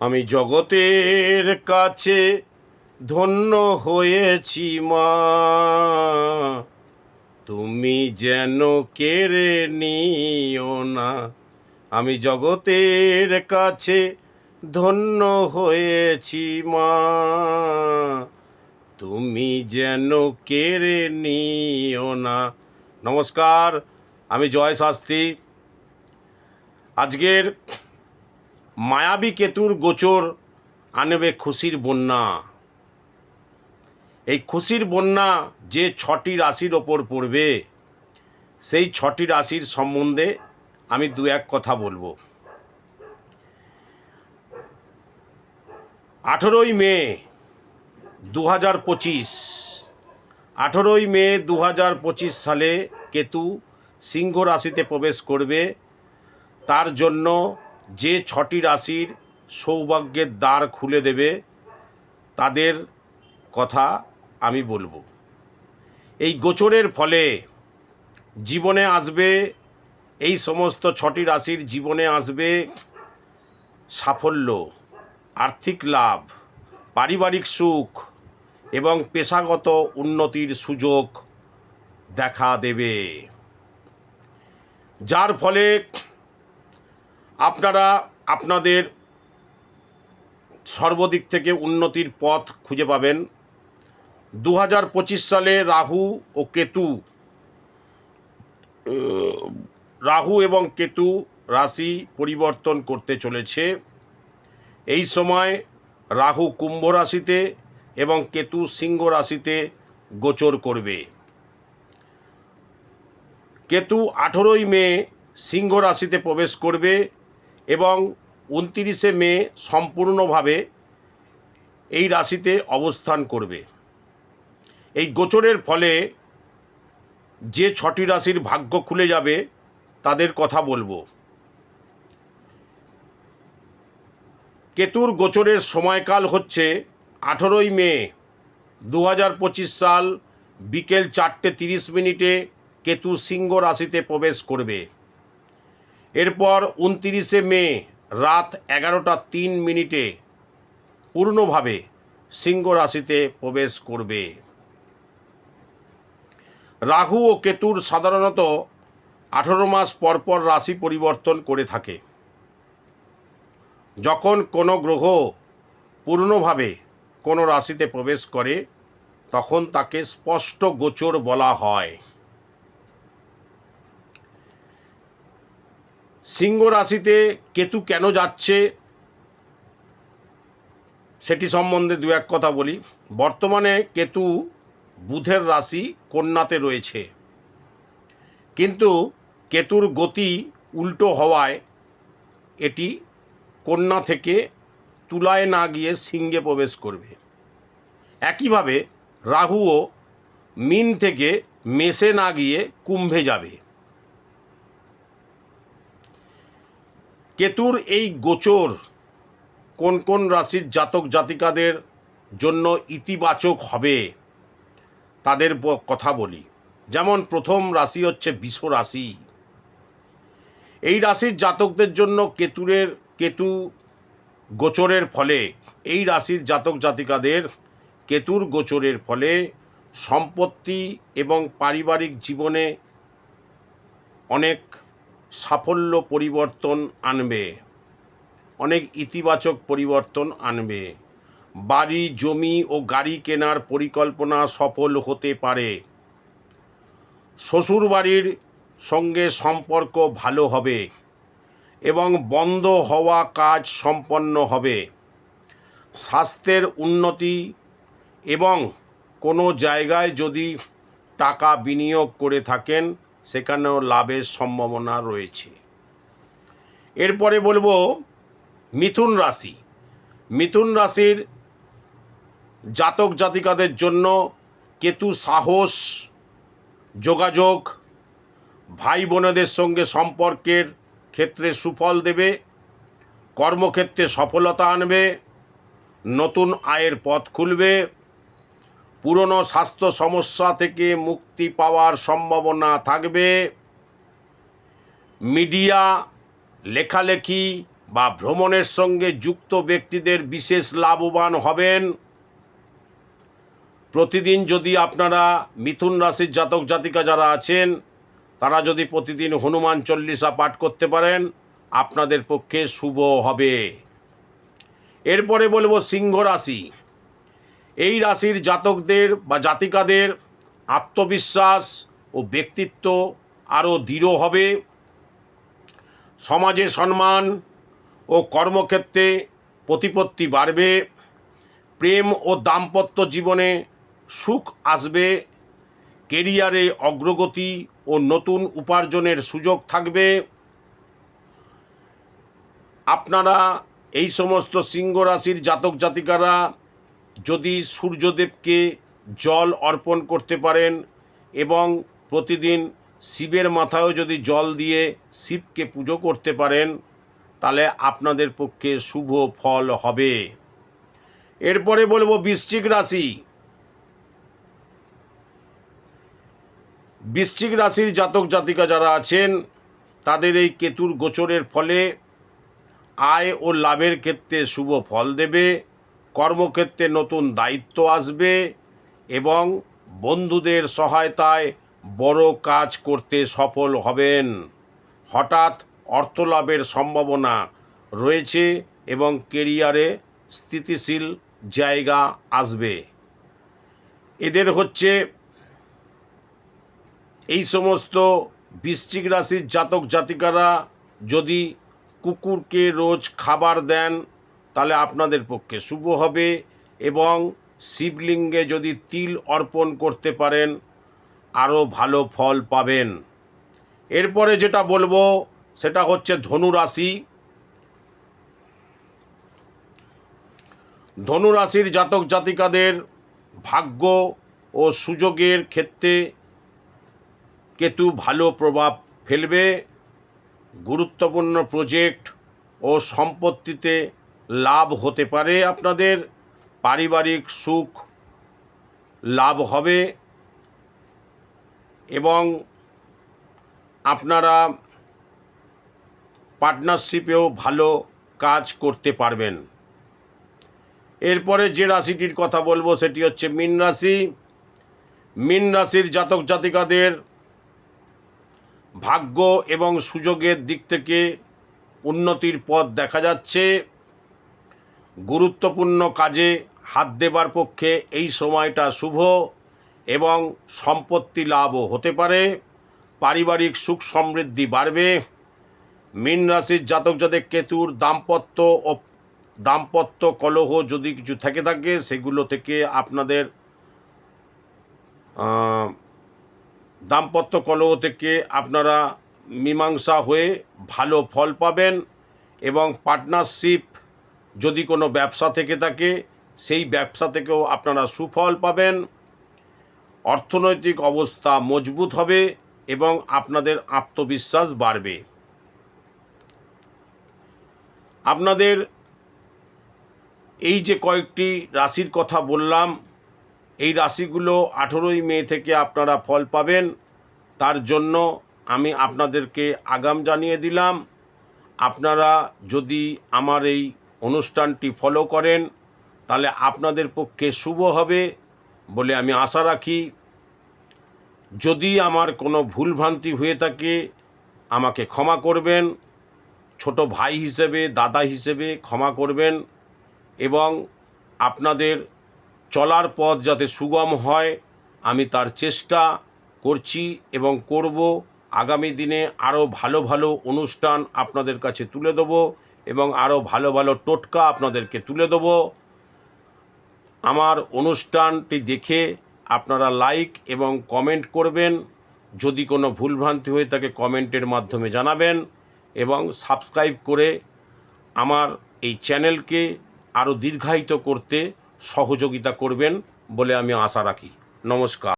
আমি জগতের কাছে ধন্য হয়েছি, মা। তুমি যেন কেড়ে নিও না। আমি জগতের কাছে ধন্য হয়েছি, মা। তুমি যেন কেড়ে নিও না। নমস্কার, আমি জয় শাস্ত্রী। আজকের মায়াবী কেতুর গোচর আনবে খুশির বন্যা। এই খুশির বন্যা যে ছটি রাশির ওপর পড়বে, সেই ছটি রাশির সম্বন্ধে আমি দু এক কথা বলব। আঠেরোই মে দু হাজার পঁচিশ, আঠেরোই মে দু হাজার পঁচিশ সালে কেতু সিংহ রাশিতে প্রবেশ করবে। তার জন্য যে ছটি রাশির সৌভাগ্যের দ্বার খুলে দেবে, তাদের কথা আমি বলব। এই গোচরের ফলে জীবনে আসবে, এই সমস্ত ছটি রাশির জীবনে আসবে সাফল্য, আর্থিক লাভ, পারিবারিক সুখ এবং পেশাগত উন্নতির সুযোগ দেখা দেবে। যার ফলে আপনারা আপনাদের সর্বদিক থেকে উন্নতির পথ খুঁজে পাবেন। দু হাজার পঁচিশ সালে রাহু ও কেতু রাহু এবং কেতু রাশি পরিবর্তন করতে চলেছে। এই সময় রাহু কুম্ভ রাশিতে এবং কেতু সিংহ রাশিতে গোচর করবে। কেতু আঠেরোই মে সিংহ রাশিতে প্রবেশ করবে। এবং উনতিরিশে মে সম্পূর্ণভাবে এই রাশিতে অবস্থান করবে। এই গোচরের ফলে যে ছটি রাশির ভাগ্য খুলে যাবে, তাদের কথা বলব। কেতুর গোচরের সময়কাল হচ্ছে আঠেরোই মে দু হাজার পঁচিশ সাল বিকেল চারটে তিরিশ মিনিটে কেতু সিংহ রাশিতে প্রবেশ করবে। এরপর উনতিরিশে মে রাত এগারোটা তিন মিনিটে পূর্ণভাবে সিংহ রাশিতে প্রবেশ করবে। রাহু ও কেতুর সাধারণত আঠেরো মাস পরপর রাশি পরিবর্তন করে থাকে। যখন কোনো গ্রহ পূর্ণভাবে কোনো রাশিতে প্রবেশ করে, তখন তাকে স্পষ্ট গোচর বলা হয়। সিংহ রাশিতে কেতু কেন যাচ্ছে? সেটি সম্বন্ধে দু এক কথা বলি। বর্তমানে কেতু বুধের রাশি কন্যাতে রয়েছে। কিন্তু কেতুর গতি উল্টো হওয়ায় এটি কন্যা থেকে তুলায় না গিয়ে সিংহে প্রবেশ করবে। একইভাবে রাহুও মিন থেকে মেসে না গিয়ে কুম্ভে যাবে। কেতুর এই গোচর কোন কোন রাশির জাতক জাতিকাদের জন্য ইতিবাচক হবে, তাদের কথা বলি। যেমন প্রথম রাশি হচ্ছে বিষ রাশি। এই রাশির জাতকদের জন্য কেতুরের, কেতু গোচরের ফলে, এই রাশির জাতক জাতিকাদের কেতুর গোচরের ফলে সম্পত্তি এবং পারিবারিক জীবনে অনেক সাফল্য পরিবর্তন আনবে। অনেক ইতিবাচক পরিবর্তন আনবে। বাড়ি, জমি ও গাড়ি কেনার পরিকল্পনা সফল হতে পারে। শ্বশুরবাড়ির সঙ্গে সম্পর্ক ভালো হবে এবং বন্ধ হওয়া কাজ সম্পন্ন হবে। স্বাস্থ্যের উন্নতি এবং কোনো জায়গায় যদি টাকা বিনিয়োগ করে থাকেন সেখানেও লাভের সম্ভাবনা রয়েছে। এরপরে বলব মিথুন রাশি। মিথুন রাশির জাতক জাতিকাদের জন্য কেতু সাহস, যোগাযোগ, ভাই বোনেদের সঙ্গে সম্পর্কের ক্ষেত্রে সুফল দেবে, কর্মক্ষেত্রে সফলতা আনবে, নতুন আয়ের পথ খুলবে পুরনো স্বাস্থ্য সমস্যা থেকে মুক্তি পাওয়ার সম্ভাবনা থাকবে। মিডিয়া, লেখালেখি বা ভ্রমণের সঙ্গে যুক্ত ব্যক্তিদের বিশেষ লাভবান হবেন। প্রতিদিন যদি আপনারা মিথুন রাশির জাতক জাতিকা যারা আছেন, তারা যদি প্রতিদিন হনুমান চল্লিশা পাঠ করতে পারেন, আপনাদের পক্ষে শুভ হবে। এরপরে বলব সিংহ রাশি। এই রাশির জাতকদের বা জাতিকাদের আত্মবিশ্বাস ও ব্যক্তিত্ব আরও দৃঢ় হবে। সমাজে সম্মান ও কর্মক্ষেত্রে প্রতিপত্তি বাড়বে। প্রেম ও দাম্পত্য জীবনে সুখ আসবে। কেরিয়ারে অগ্রগতি ও নতুন উপার্জনের সুযোগ থাকবে। আপনারা এই সমস্ত সিংহ রাশির জাতক জাতিকারা যদি সূর্যদেবকে জল অর্পণ করতে পারেন এবং প্রতিদিন শিবের মাথায়ও যদি জল দিয়ে শিবকে পুজো করতে পারেন, তাহলে আপনাদের পক্ষে শুভ ফল হবে। এরপরে বলব বৃশ্চিক রাশি। বৃশ্চিক রাশির জাতক জাতিকা যারা আছেন, তাদের এই কেতুর গোচরের ফলে আয় ও লাভের ক্ষেত্রে শুভ ফল দেবে। কর্মক্ষেত্রে নতুন দায়িত্ব আসবে এবং বন্ধুদের সহায়তায় বড় কাজ করতে সফল হবেন। হঠাৎ অর্থ লাভের সম্ভাবনা রয়েছে এবং কেরিয়ারে স্থিতিশীল জায়গা আসবে। এদের হচ্ছে এই সমস্ত বৃশ্চিক রাশির জাতক জাতিকারা যদি কুকুরকে রোজ খাবার দেন তাহলে আপনাদের পক্ষে শুভ হবে এবং শিবলিঙ্গে যদি তিল অর্পণ করতে পারেন, আরও ভালো ফল পাবেন। এরপরে যেটা বলব, সেটা হচ্ছে ধনুরাশি। ধনুরাশির ধনু জাতক জাতিকাদের ভাগ্য ও সুযোগের ক্ষেত্রে কেতু ভালো প্রভাব ফেলবে। গুরুত্বপূর্ণ প্রজেক্ট ও সম্পত্তিতে লাভ হতে পারে আপনাদের, পারিবারিক সুখ লাভ হবে এবং আপনারা পার্টনারশিপেও ভালো কাজ করতে পারবেন। এরপরে যে রাশিটির কথা বলব সেটি হচ্ছে মীন রাশি। মীন রাশির জাতক জাতিকাদের ভাগ্য এবং সুযোগের দিক থেকে উন্নতির পথ দেখা যাচ্ছে। গুরুত্বপূর্ণ কাজে হাত দেবার পক্ষে এই সময়টা শুভ এবং সম্পত্তি লাভও হতে পারে। পারিবারিক সুখ সমৃদ্ধি বাড়বে। মীন রাশির জাতক জাতক কেতুর দাম্পত্য ও দাম্পত্য কলহ যদি কিছু থেকে থাকে, সেগুলো থেকে আপনাদের দাম্পত্য কলহ থেকে আপনারা মীমাংসা হয়ে ভালো ফল পাবেন এবং পার্টনারশিপ যদি কোনো ব্যবসা থেকে থাকে, সেই ব্যবসা থেকেও আপনারা সুফল পাবেন। অর্থনৈতিক অবস্থা মজবুত হবে এবং আপনাদের আত্মবিশ্বাস বাড়বে। আপনাদের এই যে কয়েকটি রাশির কথা বললাম, এই রাশিগুলো আঠেরোই মে থেকে আপনারা ফল পাবেন। তার জন্য আমি আপনাদেরকে আগাম জানিয়ে দিলাম, আপনারা যদি আমার এই অনুষ্ঠানটি ফলো করেন, তাহলে আপনাদের পক্ষে শুভ হবে বলে আমি আশা রাখি। যদি আমার কোনো ভুলভ্রান্তি হয়ে থাকে, আমাকে ক্ষমা করবেন, ছোট ভাই হিসেবে, দাদা হিসেবে ক্ষমা করবেন এবং আপনাদের চলার পথ যাতে সুগম হয়, আমি তার চেষ্টা করছি এবং করব। আগামী দিনে আরও ভালো ভালো অনুষ্ঠান আপনাদের কাছে তুলে দেবো। এবং আরও ভালো ভালো টোটকা আপনাদেরকে তুলে দেবো। আমার অনুষ্ঠানটি দেখে আপনারা লাইক এবং কমেন্ট করবেন। যদি কোনো ভুলভ্রান্তি হয়ে থাকে, কমেন্টের মাধ্যমে জানাবেন এবং সাবস্ক্রাইব করে আমার এই চ্যানেলকে আরও দীর্ঘায়িত করতে সহযোগিতা করবেন বলে আমি আশা রাখি। নমস্কার।